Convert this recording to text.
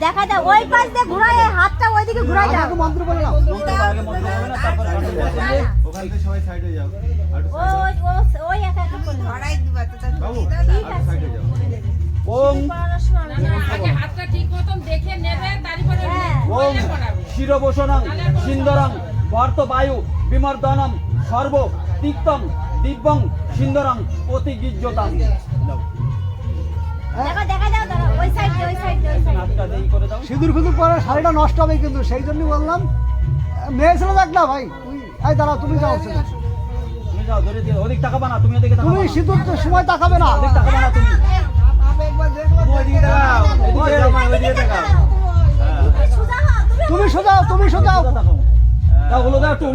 দেখা যায় ওই পাশ দিয়ে ঘুরাই এই হাতটা ওইদিকে ঘুরাই দাও আমাকে মন্ত্র বলে দাও। মন্ত্র আগে মন্ত্র হবে না তারপর গানটা বলতে হবে। ওখান থেকে সবাই সাইডে যাও। ও ওই ও- ওই একা একা করবে বাবু ঠিক আর আছে। সাইডে যাও। ওম। আগে হাতটা ঠিক মতন দেখে নেবে তারপরে হ্যাঁ। ওম। বলে শিরবসনং সিন্দরং বর্তবায়ু বিমর্দনম সর্ব তিক্তং দিব্যং সিন্দরং প্রতিগিজ্যতাং দাও সিঁদুর ফিঁদুর পরে শাড়িটা নষ্ট হবে কিন্তু সেই জন্য বললাম মেয়ে ছিল দেখ না ভাই তুই দাঁড়া তুমি যাও তুমি সিঁদুর সময় তাকাবে না। তুমি। সোজাও তুমি সোজাও ওগুলো দাও একটু